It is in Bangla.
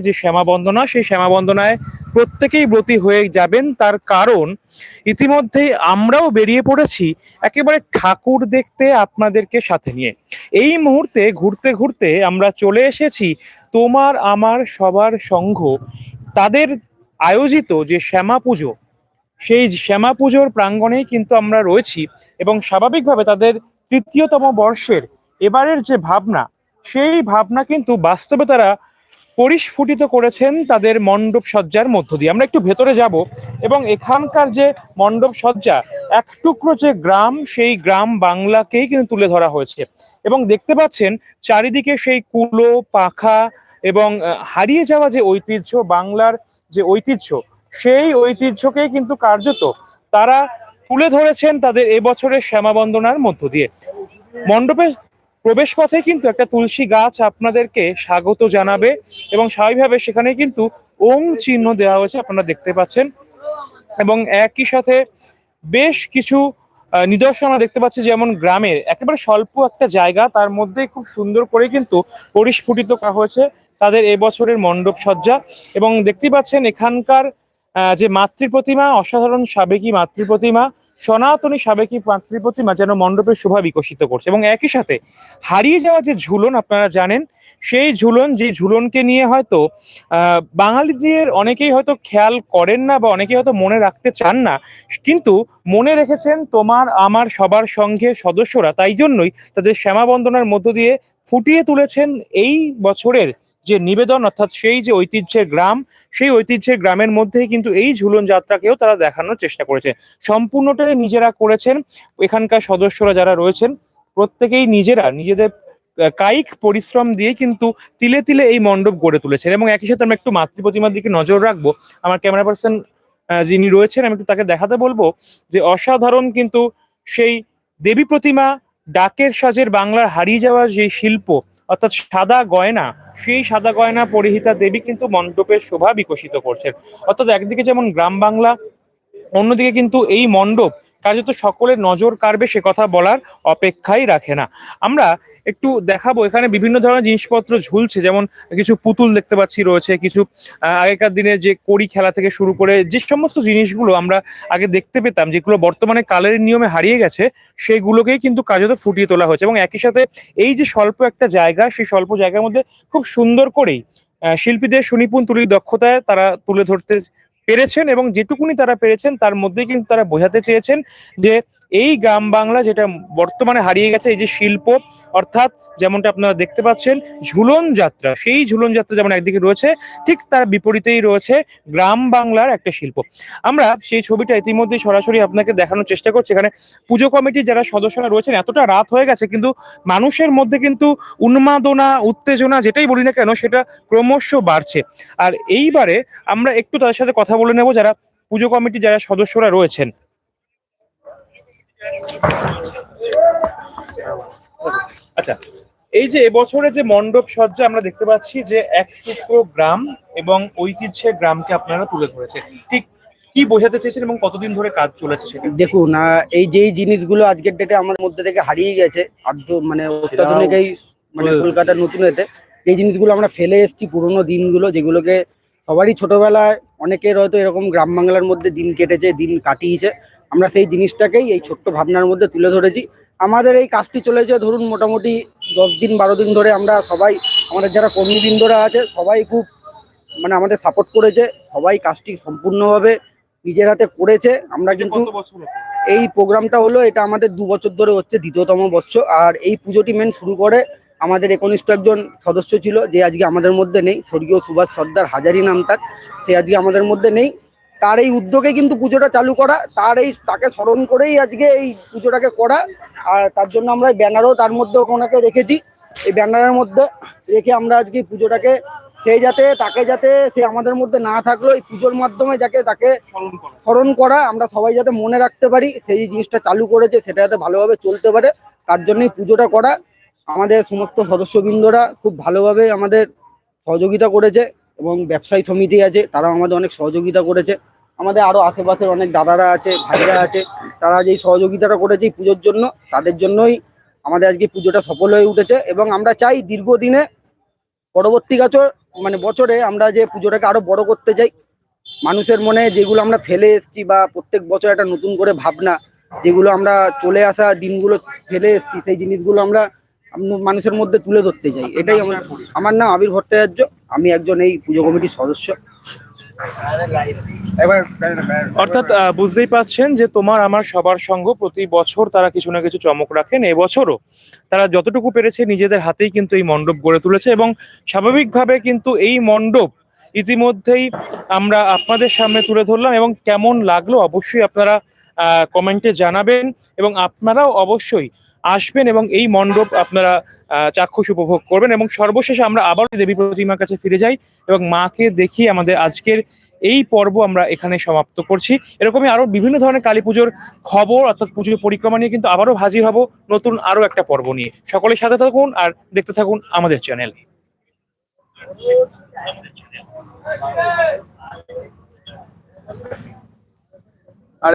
যে শ্যামা বন্দনা, সেই শ্যামা বন্দনায় প্রত্যেকেই ব্রতী হয়ে যাবেন। তার কারণ, ইতিমধ্যেই আমরাও বেরিয়ে পড়েছি একেবারে ঠাকুর দেখতে আপনাদেরকে সাথে নিয়ে। এই মুহূর্তে ঘুরতে ঘুরতে আমরা চলে এসেছি তোমার, আমার, সবার সংঘ তাদের আয়োজিত যে শ্যামা পুজো, সেই শ্যামা পুজোর প্রাঙ্গণেই কিন্তু আমরা রয়েছি এবং স্বাভাবিকভাবে তাদের তৃতীয়তম বর্ষের এবারের যে ভাবনা, সেই ভাবনা কিন্তু বাস্তবে তারা পরিস্ফুটিত করেছেন তাদের মণ্ডপ সজ্জার মধ্য দিয়ে। আমরা একটু ভেতরে যাব এবং এখানকার যে মণ্ডপ সজ্জা, এক টুকরো যে গ্রাম, সেই গ্রাম বাংলাকেই কিন্তু তুলে ধরা হয়েছে। এবং দেখতে পাচ্ছেন, চারিদিকে সেই কুলো, পাখা এবং হারিয়ে যাওয়া যে ঐতিহ্য, বাংলার যে ঐতিহ্য, সেই ঐতিহ্যকেই কিন্তু কার্যত তারা তুলে ধরেছেন তাদের এবছরের শ্যামাবন্দনার মধ্য দিয়ে। মণ্ডপের প্রবেশ পথে কিন্তু একটা তুলসী গাছ আপনাদেরকে স্বাগত জানাবে এবং স্বাভাবিকভাবে সেখানে কিন্তু ওং চিহ্ন দেওয়া হয়েছে, আপনারা দেখতে পাচ্ছেন। এবং একই সাথে বেশ কিছু নিদর্শন আমরা দেখতে পাচ্ছি, যেমন গ্রামের একেবারে স্বল্প একটা জায়গা, তার মধ্যে খুব সুন্দর করে কিন্তু পরিস্ফুটিত করা হয়েছে তাদের এবছরের মণ্ডপ সজ্জা। এবং দেখতে পাচ্ছেন এখানকার যে মাতৃ প্রতিমা অসাধারণ সাবেকি মাতৃ প্রতিমা সনাতনী সাবেকি মাতৃ প্রতিমা যেন মণ্ডপের শোভা বিকশিত করছে। এবং একই সাথে হারিয়ে যাওয়া যে ঝুলন, আপনারা জানেন, সেই ঝুলন, যে ঝুলনকে নিয়ে হয়তো বাঙালিদের অনেকেই হয়তো খেয়াল করেন না বা অনেকেই হয়তো মনে রাখতে চান না। কিন্তু মনে রেখেছেন তোমার, আমার সবার সঙ্ঘের সদস্যরা। তাই জন্যই তাদের শ্যামাবন্দনার মধ্য দিয়ে ফুটিয়ে তুলেছেন এই বছরের যে নিবেদন, অর্থাৎ সেই যে ঐতিহ্যের গ্রাম, সেই ঐতিহ্যের গ্রামের মধ্যেই কিন্তু এই ঝুলন যাত্রাকেও তারা দেখানোর চেষ্টা করেছে। সম্পূর্ণটাই নিজেরা করেছেন। এখানকার সদস্যরা যারা রয়েছেন, প্রত্যেকেই নিজেরা, নিজেদের কায়িক পরিশ্রম দিয়ে কিন্তু তিলে তিলে এই মণ্ডপ গড়ে তুলেছেন। এবং একই সাথে আমরা একটু মাতৃ প্রতিমার দিকে নজর রাখব। আমার ক্যামেরা পার্সন যিনি রয়েছেন, আমি একটু তাকে দেখাতে বলব যে অসাধারণ কিন্তু সেই দেবী প্রতিমা ডাকের সাজের বাংলার হারিয়ে যাওয়া যে শিল্প অর্থাৎ সাদা গয়না, সেই সাদা গয়না পরিহিতা দেবী কিন্তু মণ্ডপের শোভা বিকশিত করছেন। অর্থাৎ একদিকে যেমন গ্রাম বাংলা, অন্যদিকে কিন্তু এই মণ্ডপ কার্যত সকলের নজর কাড়বে সে কথা বলার অপেক্ষাই রাখে না। আমরা একটু দেখাবো, এখানে বিভিন্ন ধরনের জিনিসপত্র ঝুলছে, যেমন কিছু পুতুল দেখতে পাচ্ছি রয়েছে, কিছু আগেকার দিনে যে কড়ি খেলা থেকে শুরু করে যে সমস্ত জিনিসগুলো আমরা আগে দেখতে পেতাম, যেগুলো বর্তমানে কালের নিয়মে হারিয়ে গেছে, সেগুলোকেই কিন্তু কার্যত ফুটিয়ে তোলা হয়েছে। এবং একই সাথে এই যে স্বল্প একটা জায়গা, সেই স্বল্প জায়গার মধ্যে খুব সুন্দর করেই শিল্পীদের সুনিপুণ তুলির দক্ষতায় তারা তুলে ধরতে পেরেছেন এবং যেটুকুনি তারা পেরেছেন তার মধ্যেই কিন্তু তারা বোঝাতে চেয়েছেন যে এই গ্রাম বাংলা যেটা বর্তমানে হারিয়ে গেছে, এই যে শিল্প, অর্থাৎ যেমনটা আপনারা দেখতে পাচ্ছেন, ঝুলন যাত্রা। সেই ঝুলন যাত্রা যেমন একদিকে রয়েছে, ঠিক তার বিপরীতেই রয়েছে গ্রাম বাংলার একটা শিল্প। আমরা সেই ছবিটা ইতিমধ্যে সরাসরি আপনাকে দেখানোর চেষ্টা করছি। এখানে পুজো কমিটির যারা সদস্যরা রয়েছেন, এতটা রাত হয়ে গেছে, কিন্তু মানুষের মধ্যে কিন্তু উন্মাদনা, উত্তেজনা যেটাই বলি না কেন, সেটা ক্রমশ বাড়ছে। আর এইবারে আমরা একটু তাদের সাথে কথা বলে নেব, যারা পুজো কমিটির যারা সদস্যরা রয়েছেন। আচ্ছা এই যে এবছরে যে মণ্ডপ সজ্জা আমরা দেখতে পাচ্ছি যে এক টুকরো গ্রাম এবং ঐতিহ্যের গ্রামকে আপনারা তুলে ধরেছেন ঠিক কি বোঝাতে চেয়েছেন এবং কতদিন ধরে কাজ চলেছে সেটা? দেখুন আহ, এই যেই জিনিসগুলো আজকের ডেটে আমার মধ্যে থেকে হারিয়ে গেছে আদ্য মানে অত্যাধুনিক এই মানে কলকাতার নতুন এতে। এই জিনিসগুলো আমরা ফেলে এসেছি পুরোনো দিনগুলো যেগুলোকে সবারই ছোটবেলায় অনেকের হয়তো এরকম গ্রাম বাংলার মধ্যে দিন কেটেছে দিন কাটিয়েছে। আমরা সেই জিনিসটাকেই এই ছোট্ট ভাবনার মধ্যে তুলে ধরেছি। আমাদের এই কাজটি চলেছে ধরুন মোটামুটি দশ দিন বারো দিন ধরে আমরা সবাই আমাদের যারা কর্মীবৃন্দরা আছে সবাই খুব মানে আমাদের সাপোর্ট করেছে। সবাই কাজটি সম্পূর্ণভাবে নিজের হাতে করেছে। আমরা কিন্তু? এই প্রোগ্রামটা হলো এটা আমাদের দু বছর ধরে হচ্ছে দ্বিতীয়তম বছর আর এই পুজোটি মেন শুরু করে আমাদের একনিষ্ঠ একজন সদস্য ছিল যে আজকে আমাদের মধ্যে নেই। স্বর্গীয় সুভাষ সর্দার হাজারি নাম তার। সে আজকে আমাদের মধ্যে নেই। তার এই উদ্যোগে কিন্তু পুজোটা চালু করা তার এই তাকে স্মরণ করেই আজকে এই পুজোটাকে করা। আর তার জন্য আমরা ব্যানারও তার মধ্যে ওনাকে রেখেছি। এই ব্যানারের মধ্যে রেখে আমরা আজকে পুজোটাকে সে যাতে তাকে যাতে সে আমাদের মধ্যে না থাকলেও এই পুজোর মাধ্যমে যাকে তাকে স্মরণ স্মরণ করা আমরা সবাই যাতে মনে রাখতে পারি সেই জিনিসটা চালু করেছে সেটা যাতে ভালোভাবে চলতে পারে তার জন্যই পুজোটা করা। আমাদের সমস্ত সদস্যবৃন্দরা খুব ভালোভাবে আমাদের সহযোগিতা করেছে এবং ব্যবসায়ী সমিতি আছে তারাও আমাদের অনেক সহযোগিতা করেছে। আমাদের আরও আশেপাশের অনেক দাদারা আছে, ভাইরা আছে, তারা যেই সহযোগিতাটা করেছে এই পুজোর জন্য, তাদের জন্যই আমাদের আজকে পুজোটা সফল হয়ে উঠেছে এবং আমরা চাই দীর্ঘদিনে পরবর্তী বছর মানে বছরে আমরা যে পুজোটাকে আরও বড় করতে চাই, মানুষের মনে যেগুলো আমরা ফেলে এসেছি বা প্রত্যেক বছর একটা নতুন করে ভাবনা, যেগুলো আমরা চলে আসা দিনগুলো ফেলে এসেছি, সেই জিনিসগুলো আমরা মানুষের মধ্যে তুলে ধরতে চাই, এটাই আমার আমার নাম আবির ভট্টাচার্য, আমি একজন এই পুজো কমিটির সদস্য। অর্থাৎ বুঝতেই পাচ্ছেন যে তোমার, আমার সবার সঙ্গ প্রতি বছর তারা কিছু না কিছু চমক রাখেন। এবছরও তারা যতটুকু পেরেছে নিজেদের হাতেই কিন্তু এই মণ্ডপ গড়ে তুলেছে এবং স্বাভাবিকভাবে কিন্তু এই মণ্ডপ ইতিমধ্যেই আমরা আপনাদের সামনে তুলে ধরলাম এবং কেমন লাগল অবশ্যই আপনারা কমেন্টে জানাবেন এবং আপনারাও অবশ্যই আসবেন এবং এই মণ্ডপ আপনারা চাক্ষুষ উপভোগ করবেন এবং সর্বশেষে আমরা আবার দেবী প্রতিমার কাছে ফিরে যাই এবং মাকে দেখিয়ে আমাদের আজকের এই পর্ব আমরা এখানে সমাপ্ত করছি। এরকমই আরও বিভিন্ন ধরনের কালী পুজোর খবর অর্থাৎ পুজোর পরিক্রমা নিয়ে কিন্তু আবারও হাজির হব নতুন আরও একটা পর্ব নিয়ে। সকলের সাথে থাকুন আর দেখতে থাকুন আমাদের চ্যানেল।